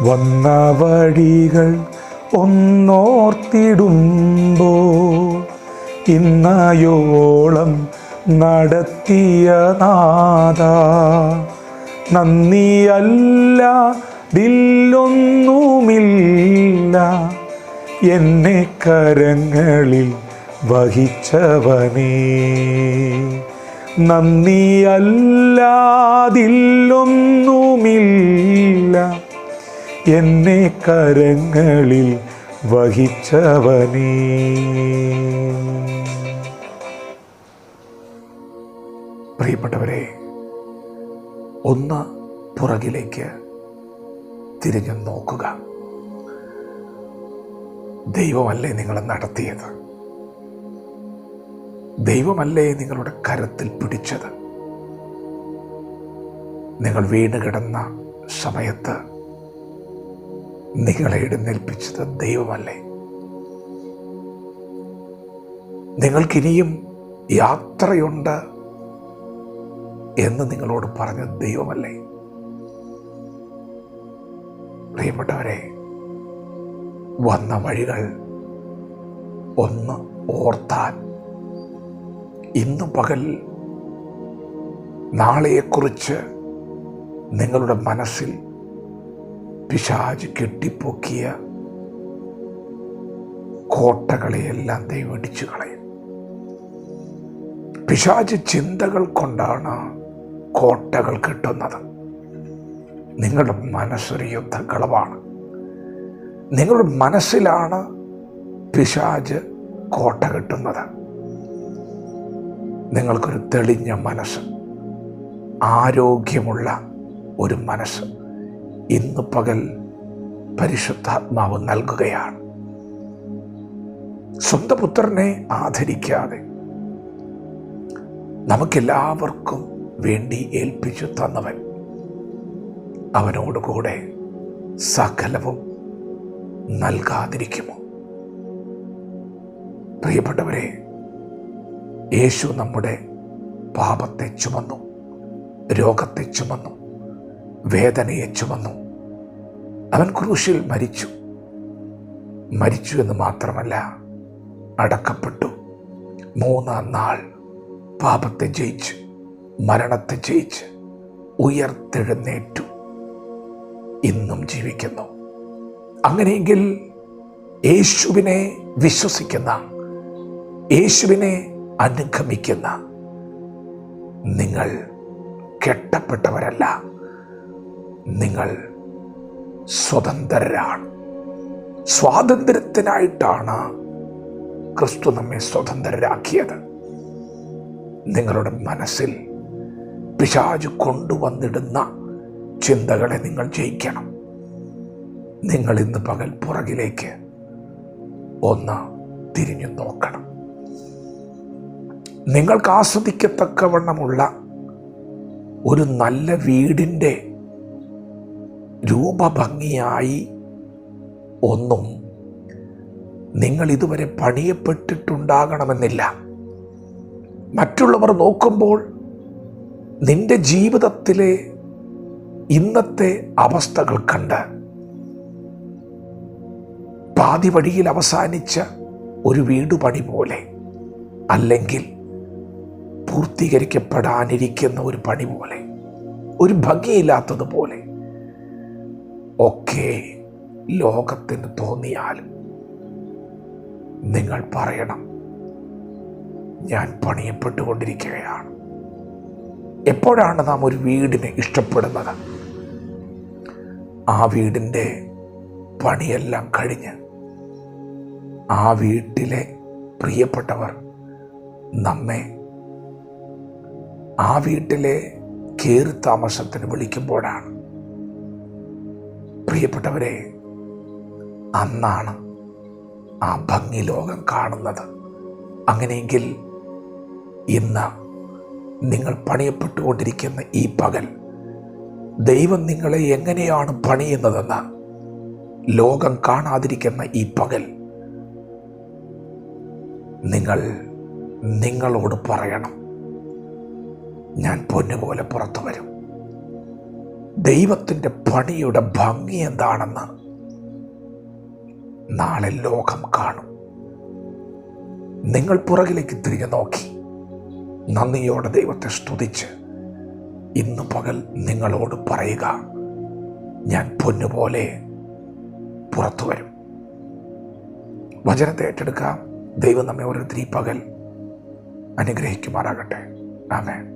വന്ന വഴികൾ ഒന്നോർത്തിടുമ്പോ ഇന്നയോളം നടത്തിയ നാദ നന്ദിയല്ല ദില്ലൊന്നുമില്ല. എന്നെ കരങ്ങളിൽ വഹിച്ചവനേ. നന്ദിയല്ലാതില്ലൊന്നുമില്ല എന്നെ കരങ്ങളിൽ വഹിച്ചവനേ. പ്രിയപ്പെട്ടവരെ ഒന്ന് പുറകിലേക്ക് തിരിഞ്ഞു നോക്കുക. ദൈവമല്ലേ നിങ്ങളെ നടത്തിയത്? ദൈവമല്ലേ നിങ്ങളുടെ കരത്തിൽ പിടിച്ചത്? നിങ്ങൾ വീണ് കിടന്ന സമയത്ത് നിങ്ങളെ എഴുന്നേൽപ്പിച്ചത് ദൈവമല്ലേ? നിങ്ങൾക്കിനിയും യാത്രയുണ്ട് എന്ന് നിങ്ങളോട് പറഞ്ഞ ദൈവമല്ലേ? പ്രിയപ്പെട്ടവരെ വന്ന വഴികൾ ഒന്ന് ഓർത്താൽ ഇന്ന് പകൽ നാളെയെക്കുറിച്ച് നിങ്ങളുടെ മനസ്സിൽ പിശാജ് കെട്ടിപ്പൊക്കിയ കോട്ടകളെയെല്ലാം ദൈവം ഇടിച്ചു കളയും. പിശാജ് ചിന്തകൾ കൊണ്ടാണ് കോട്ടകൾ കെട്ടുന്നത്. നിങ്ങളുടെ മനസ്സൊരു യുദ്ധക്കളവാണ്. നിങ്ങളുടെ മനസ്സിലാണ് പിശാജ് കോട്ട കെട്ടുന്നത്. നിങ്ങൾക്കൊരു തെളിഞ്ഞ മനസ്സ് ആരോഗ്യമുള്ള ഒരു മനസ്സ്. ഇന്ന് പകൽ പരിശുദ്ധാത്മാവ് നൽകുകയാണ്. സ്വന്തം പുത്രനെ ആദരിക്കാതെ നമുക്കെല്ലാവർക്കും വേണ്ടി ഏൽപ്പിച്ചു തന്നവൻ അവനോടുകൂടെ സകലവും നൽകാതിരിക്കുമോ? പ്രിയപ്പെട്ടവരെ യേശു നമ്മുടെ പാപത്തെ ചുമന്നു രോഗത്തെ ചുമന്നു വേദനയെ ചുമന്നു. അവൻ ക്രൂശിൽ മരിച്ചു. മരിച്ചു എന്ന് മാത്രമല്ല അടക്കപ്പെട്ടു. മൂന്നാം നാൾ പാപത്തെ ജയിച്ച് മരണത്തെ ജയിച്ച് ഉയർത്തെഴുന്നേറ്റു. ഇന്നും ജീവിക്കുന്നു. അങ്ങനെയെങ്കിൽ യേശുവിനെ വിശ്വസിക്കുന്ന യേശുവിനെ അനുഗമിക്കുന്ന നിങ്ങൾ കെട്ടപ്പെട്ടവരല്ല. നിങ്ങൾ സ്വതന്ത്രരാണ്. സ്വാതന്ത്ര്യത്തിനായിട്ടാണ് ക്രിസ്തു നമ്മെ സ്വതന്ത്രരാക്കിയത്. നിങ്ങളുടെ മനസ്സിൽ പിശാജ് കൊണ്ടുവന്നിടുന്ന ചിന്തകളെ നിങ്ങൾ ജയിക്കണം. നിങ്ങൾ ഇന്ന് പകൽ പുറകിലേക്ക് ഒന്ന് തിരിഞ്ഞു നോക്കണം. നിങ്ങൾക്ക് ആസ്വദിക്കത്തക്കവണ്ണമുള്ള ഒരു നല്ല വീടിന്റെ രൂപഭംഗിയായി ഒന്നും നിങ്ങൾ ഇതുവരെ പണിയപ്പെട്ടിട്ടുണ്ടാകണമെന്നില്ല. മറ്റുള്ളവർ നോക്കുമ്പോൾ നിന്റെ ജീവിതത്തിലെ ഇന്നത്തെ അവസ്ഥകൾ കണ്ട് പാതി വഴിയിൽ അവസാനിച്ച ഒരു വീടുപണി പോലെ അല്ലെങ്കിൽ പൂർത്തീകരിക്കപ്പെടാനിരിക്കുന്ന ഒരു പണി പോലെ ഒരു ഭംഗിയില്ലാത്തതുപോലെ ഒക്കെ ലോകത്തിന് തോന്നിയാലും നിങ്ങൾ പറയണം ഞാൻ പണിയപ്പെട്ടുകൊണ്ടിരിക്കുകയാണ്. എപ്പോഴാണ് നാം ഒരു വീടിനെ ഇഷ്ടപ്പെടുന്നത്? ആ വീടിന്റെ പണിയെല്ലാം കഴിഞ്ഞ് ആ വീട്ടിലെ പ്രിയപ്പെട്ടവർ നമ്മെ ആ വീട്ടിലെ കയറി താമസത്തിന് വിളിക്കുമ്പോഴാണ് പ്രിയപ്പെട്ടവരെ അന്നാണ് ആ ഭംഗി ലോകം കാണുന്നത്. അങ്ങനെയെങ്കിൽ ഇന്ന് നിങ്ങൾ പണിയപ്പെട്ടുകൊണ്ടിരിക്കുന്ന ഈ പകൽ ദൈവം നിങ്ങളെ എങ്ങനെയാണ് പണിയുന്നതെന്ന് ലോകം കാണാതിരിക്കുന്ന ഈ പകൽ നിങ്ങൾ നിങ്ങളോട് പറയണം. ഞാൻ പൊന്നുപോലെ പുറത്തു വരും. ദൈവത്തിന്റെ പണിയുടെ ഭംഗി എന്താണെന്ന് നാളെ ലോകം കാണും. നിങ്ങൾ പുറകിലേക്ക് തിരിഞ്ഞു നോക്കി. നന്ദിയോടെ ദൈവത്തെ സ്തുതിച്ച് ഇന്ന് പകൽ നിങ്ങളോട് പറയുക ഞാൻ പൊന്നുപോലെ പുറത്തു വരും. വചനത്തെ ഏറ്റെടുക്കാം. ദൈവം നമ്മെ ഓരോരുത്തരി പകൽ അനുഗ്രഹിക്കുമാറാകട്ടെ. ആമേൻ.